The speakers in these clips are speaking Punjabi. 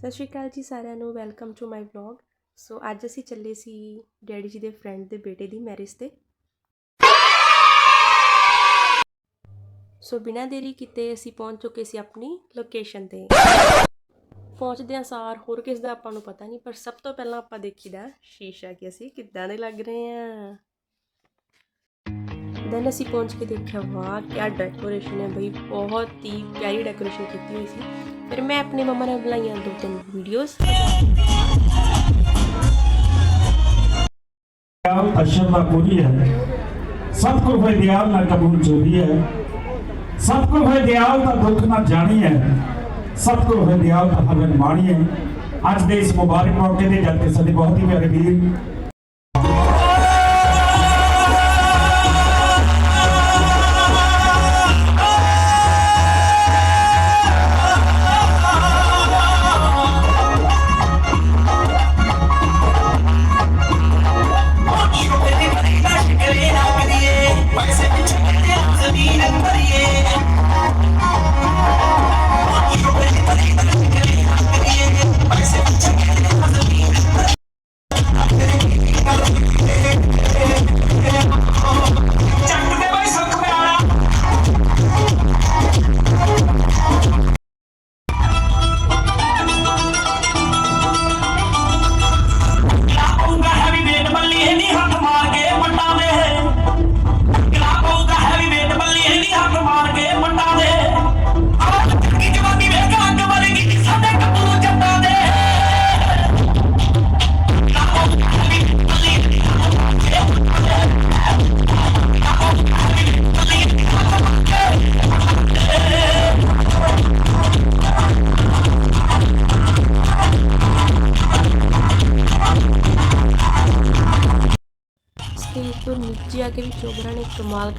ਸਤਿ ਸ਼੍ਰੀ ਅਕਾਲ ਜੀ ਸਾਰਿਆਂ ਨੂੰ welcome to my vlog so ਅੱਜ ਅਸੀਂ ਚੱਲੇ ਸੀ ਡੈਡੀ ਜੀ ਦੇ ਫਰੈਂਡ ਦੇ ਬੇਟੇ ਦੀ ਮੈਰਿਜ ਤੇ। ਸੋ ਬਿਨਾਂ ਦੇਰੀ ਕੀਤੇ ਅਸੀਂ ਪਹੁੰਚ ਚੁੱਕੇ ਸੀ ਆਪਣੀ ਲੋਕੇਸ਼ਨ ਤੇ। ਪਹੁੰਚਦਿਆਂ ਸਾਰ, ਹੋਰ ਕਿਸ ਦਾ ਆਪਾਂ ਨੂੰ ਪਤਾ ਨਹੀਂ, ਪਰ ਸਭ ਤੋਂ ਪਹਿਲਾਂ ਆਪਾਂ ਦੇਖੀਦਾ ਸ਼ੀਸ਼ਾ ਕਿ ਅਸੀਂ ਕਿੱਦਾਂ ਦੇ ਲੱਗ ਰਹੇ ਆ। ਦੈਨ ਅਸੀਂ ਪਹੁੰਚ ਕੇ ਦੇਖਿਆ, ਵਾਹ ਕੀ ਡੈਕੋਰੇਸ਼ਨ ਹੈ ਬਈ, ਬਹੁਤ ਹੀ ਪਿਆਰੀ ਡੈਕੋਰੇਸ਼ਨ ਕੀਤੀ ਹੋਈ ਸੀ। ਫਿਰ ਮੈਂ ਆਪਣੀ ਮੰਮਾ ਨਾਲ ਬਣਾਈਆਂ ਦੋ ਤਿੰਨ ਵੀਡੀਓਜ਼ ਦਿਆਲ ਅਸ਼ਰ ਦਾ ਪੂਰੀ ਹੈ। ਸਭ ਕੋ ਹੋਏ ਦਿਆਲ ਨਾ ਕਬੂਲ ਚੋਰੀ ਹੈ। ਸਭ ਕੋ ਹੋਏ ਦਿਆਲ ਦਾ ਦੁੱਖ ਨਾ ਜਾਣੀ ਹੈ। ਸਭ ਕੋ ਹੋਏ ਦਿਆਲ ਦਾ ਹਵਨ ਮਾਣੀ ਹੈ। ਅੱਜ ਦੇ ਇਸ ਮੁਬਾਰਕ ਮੌਕੇ ਤੇ ਜਦ ਕਿ ਸਾਡੇ ਬਹੁਤ ਹੀ ਪਿਆਰੇ ਵੀਰ ਸਟੇਜ ਤੋਂ ਨੀਚੇ ਆ ਕੇ ਵੀ ਚੋਬਰਾ ਨੇ ਕਮਾਲ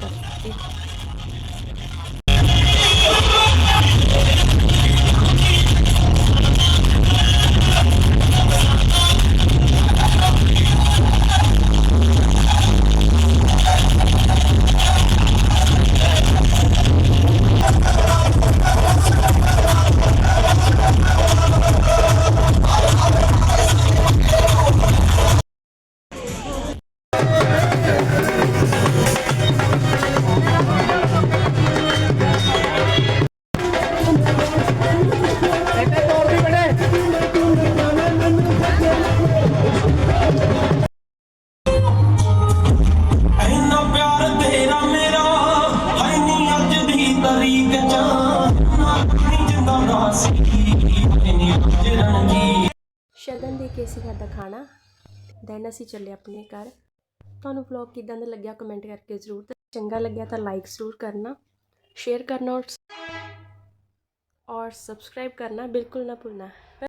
ਸ਼ਗਨ ਦੇ ਕੇ ਅਸੀਂ ਸਾਡਾ ਖਾਣਾ। ਦੈਨ ਅਸੀਂ ਚੱਲੇ ਆਪਣੇ ਘਰ। ਤੁਹਾਨੂੰ ਵਲੌਗ ਕਿਦਾਂ ਦਾ ਲੱਗਿਆ ਕਮੈਂਟ ਕਰਕੇ ਜ਼ਰੂਰ ਤੇ ਚੰਗਾ ਲੱਗਿਆ ਤਾਂ ਲਾਈਕ ਜ਼ਰੂਰ ਕਰਨਾ ਸ਼ੇਅਰ ਕਰਨਾ ਔਰ ਔਰ ਸਬਸਕ੍ਰਾਈਬ ਕਰਨਾ ਬਿਲਕੁਲ ਨਾ ਭੁੱਲਣਾ।